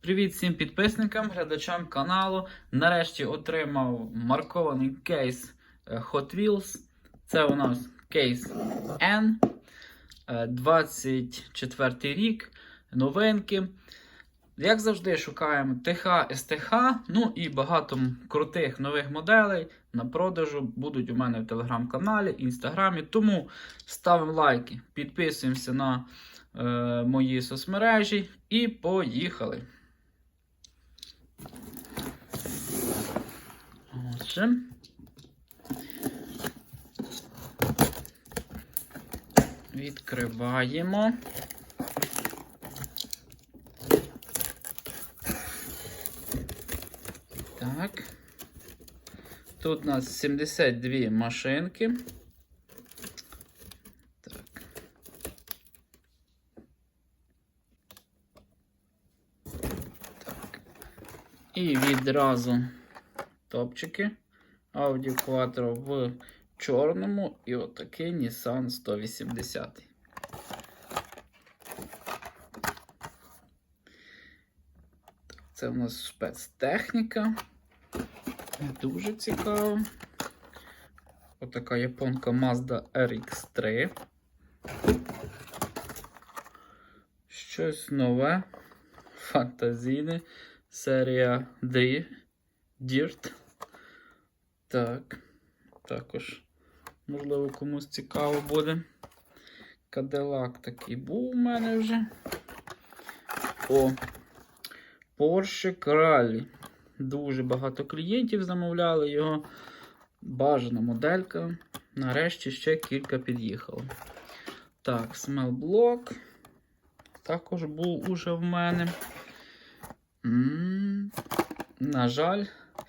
Привіт всім підписникам, глядачам каналу. Нарешті отримав маркований кейс е, Hot Wheels. Це у нас кейс N. е, 24 рік. Новинки. Як завжди, шукаємо ТХ, СТХ, ну і багато крутих нових моделей на продажу будуть у мене в телеграм-каналі, інстаграмі. Тому ставимо лайки, підписуємося на е, мої соцмережі і поїхали. Отже. Відкриваємо. Так. Тут у нас 72 машинки. І відразу топчики. Audi Quattro в чорному і отакий Nissan 180. Це у нас спецтехніка. Дуже цікаво. Отака японка Mazda RX3. Щось нове. Фантазійне. Серія D. Dirt. Так. Також, можливо, комусь цікаво буде. Кадилак такий був у мене вже. О. Porsche Rally. Дуже багато клієнтів замовляли його. Бажана моделька. Нарешті ще кілька під'їхало. Так, смелблок. Також був уже в мене. На жаль,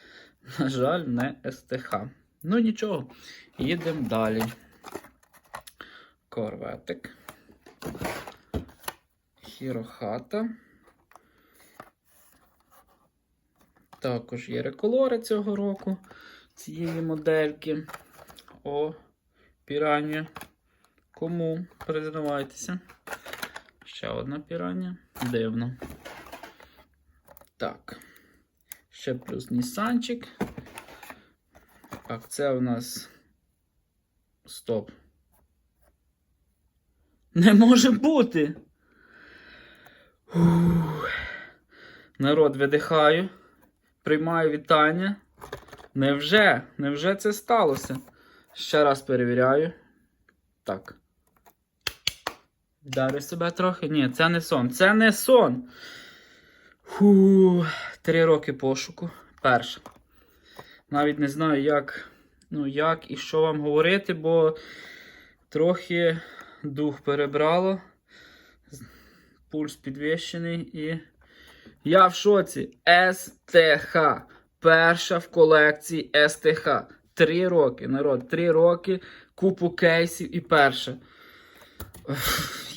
на жаль, не СТХ. Ну нічого, їдемо далі. Корветик. Хірохата. Також є реколори цього року цієї модельки. О, пірання. Кому признавайтеся? Ще одна пірання. Дивно. Так. Ще плюс Нісанчик. Так, це у нас. Стоп. Не може бути. Ух. Народ видихаю. Приймаю вітання. Невже? Невже це сталося? Ще раз перевіряю. Так. Вдарю себе трохи. Ні, це не сон. Це не сон. Фу, три роки пошуку. Перше. Навіть не знаю, як, ну, як і що вам говорити, бо трохи дух перебрало. Пульс підвищений і. Я в шоці. СТХ. Перша в колекції СТХ. Три роки, народ, три роки, купу кейсів і перша.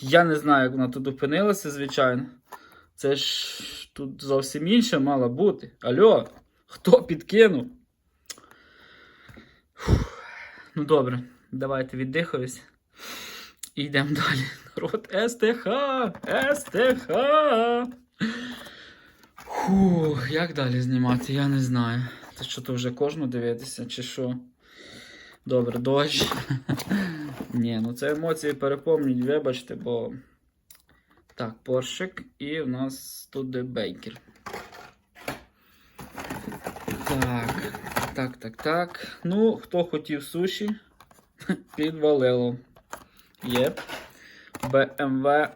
Я не знаю, як вона тут опинилася, звичайно. Це ж тут зовсім інше мало бути. Алло, хто підкинув? Ну добре, давайте віддихаюсь. І йдемо далі. Народ СТХ! СТХ! Фух, як далі знімати, я не знаю. Це що то вже кожну дивитися, чи що? Добре, дощ. Ні, ну це емоції переповнюють, вибачте, бо. Так, поршик, і в нас тут де бейкер. Так, так, так, так. Ну, хто хотів суші, підвалило. Єп. BMW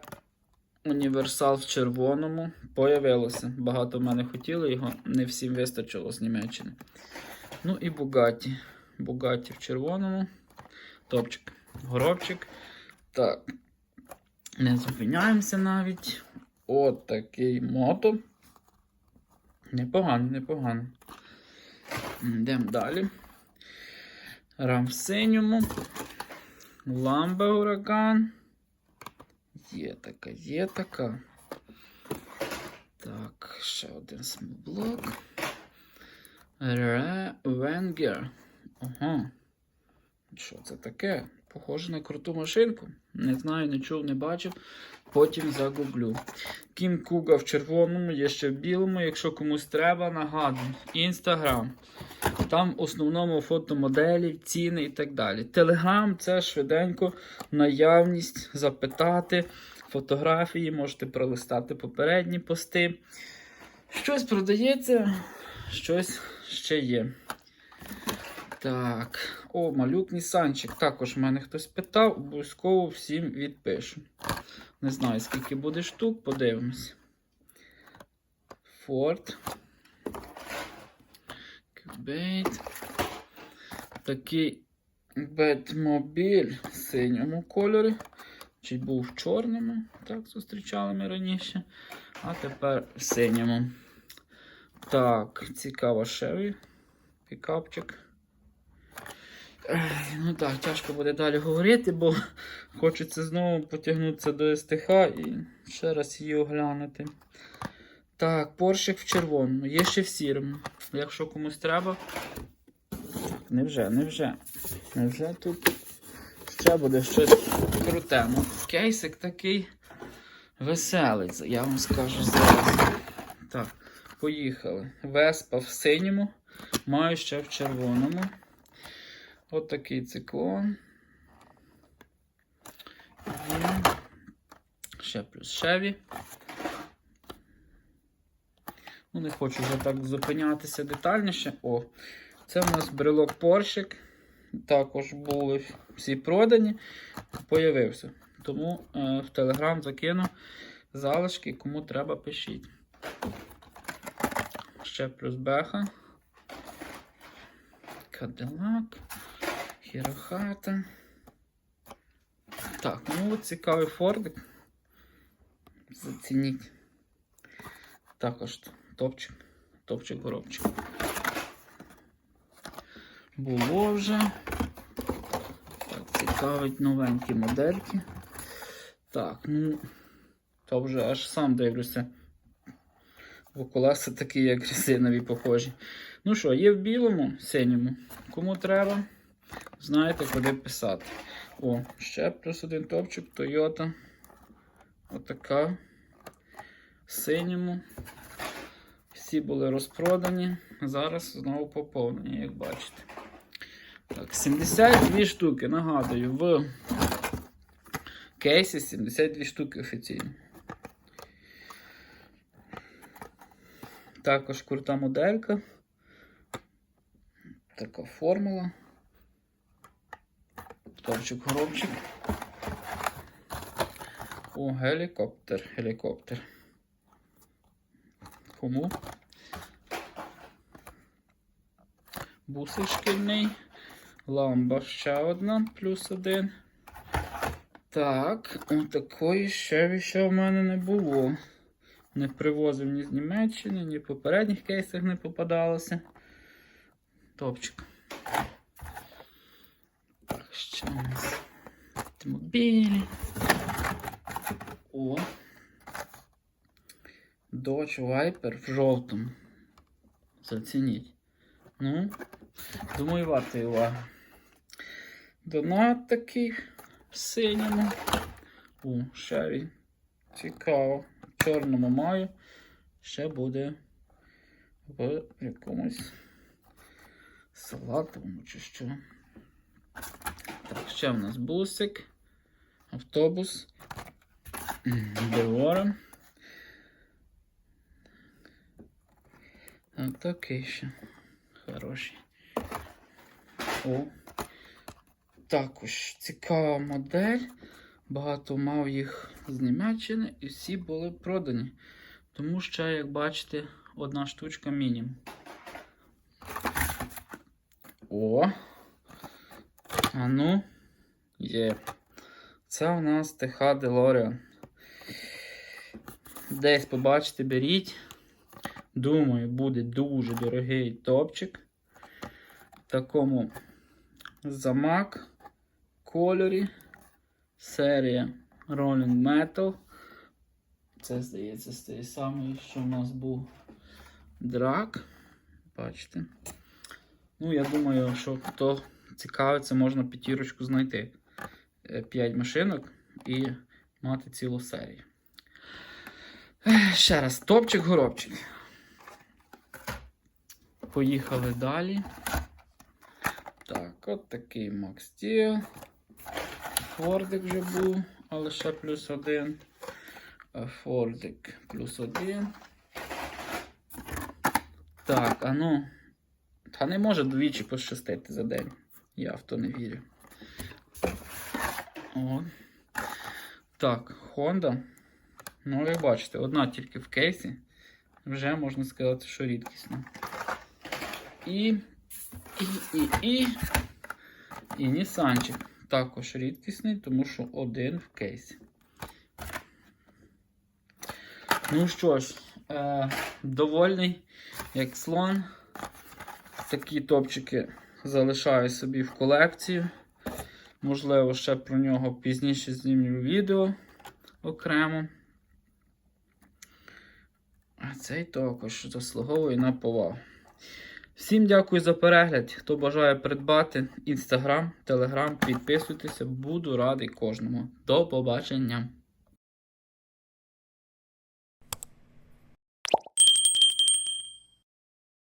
Універсал в червоному появилося. Багато в мене хотіли його, не всім вистачило з Німеччини. Ну і Бугаті. Бугаті в червоному. Топчик. Горобчик. Так. Не зупиняємося навіть. От такий мото. Непогано, непогано. Йдемо далі. Рам в синьому. Ламбе ураган. Є така, є така. Так, ще один смоблок. Ре Венгер. Ага. Що це таке? Похоже на круту машинку. Не знаю, не чув, не бачив. Потім загублю. Кім Куга в червоному, є ще в білому. Якщо комусь треба, нагадую. Інстаграм. Там в основному фотомоделі, ціни і так далі. Телеграм це швиденько наявність, запитати, фотографії, можете пролистати попередні пости. Щось продається, щось ще є. Так, о, малюк Нісанчик. Також в мене хтось питав, обов'язково всім відпишу. Не знаю, скільки буде штук, подивимось. Форд. Кюбейт. Такий Бетмобіль в синьому кольорі. Чи був в чорному, так зустрічали ми раніше. А тепер в синьому. Так, цікаво шеві. Пікапчик. Ну так, тяжко буде далі говорити, бо хочеться знову потягнутися до СТХ і ще раз її оглянути. Так, поршик в червоному, є ще в сірому. Якщо комусь треба. Невже, невже. Невже тут ще буде щось круте. Ну, кейсик такий веселий, я вам скажу зараз. Так, поїхали. Веспа в синьому, маю ще в червоному. От такий циклон. Є. Ще плюс шеві. Ну, не хочу вже так зупинятися детальніше. О, це в нас брелок поршик. Також були всі продані. Появився. Тому е, в Телеграм закину залишки, кому треба, пишіть. Ще плюс беха. Кадилак. Хірохата. Так, ну цікавий фордик. Зацініть. Також топчик. Топчик горобчик. Було вже. Так, цікавить новенькі модельки. Так, ну, то вже аж сам дивлюся. Бо колеса такі, як резинові похожі. Ну що, є в білому, синьому. Кому треба, знаєте, куди писати. О, ще плюс один топчик, Toyota. Отака. В синьому. Всі були розпродані. Зараз знову поповнені, як бачите. Так, 72 штуки, нагадую, в кейсі 72 штуки офіційно. Також крута моделька. Така формула. Топчик горобчик. О, гелікоптер, гелікоптер. Кому? Бусик шкільний. Ламба ще одна, плюс один. Так, отакої ще ще в мене не було. Не привозив ні з Німеччини, ні в попередніх кейсах не попадалося. Топчик. Ще у. О. Dodge Viper в жовтому. Зацініть. Ну, думаю, вартий уваги. Донат такий в синьому. О, шеві. Цікаво. В чорному маю. Ще буде в якомусь салатовому чи що. Ще в нас бусик, автобус, Девора. А такий ще. Хороший. О. Також цікава модель. Багато мав їх з Німеччини і всі були продані. Тому що, як бачите, одна штучка мінімум. О! А ну, є. Це у нас ТХ DeLorean. Десь побачите, беріть. Думаю, буде дуже дорогий топчик. В такому замак кольорі. Серія Rolling Metal. Це, здається, з тієї самої, що в нас був драк. Бачите? Ну, я думаю, що хто цікавиться, можна п'ятірочку знайти. 5 машинок і мати цілу серію. Ще раз, топчик-горобчик. Поїхали далі. Так, от такий Max Steel. Фордик вже був, але ще плюс один. Е, Фордик плюс один. Так, а ну. Та не може двічі пощастити за день. Я в то не вірю. О. Так, Honda. Ну, як бачите, одна тільки в кейсі. Вже можна сказати, що рідкісна. І. І, і, і. І Нісанчик. Також рідкісний, тому що один в кейсі. Ну що ж, е, довольний, як слон. Такі топчики залишаю собі в колекцію. Можливо, ще про нього пізніше знімлю відео окремо. А цей також заслуговує на повагу. Всім дякую за перегляд. Хто бажає придбати інстаграм, телеграм, підписуйтеся, буду радий кожному. До побачення!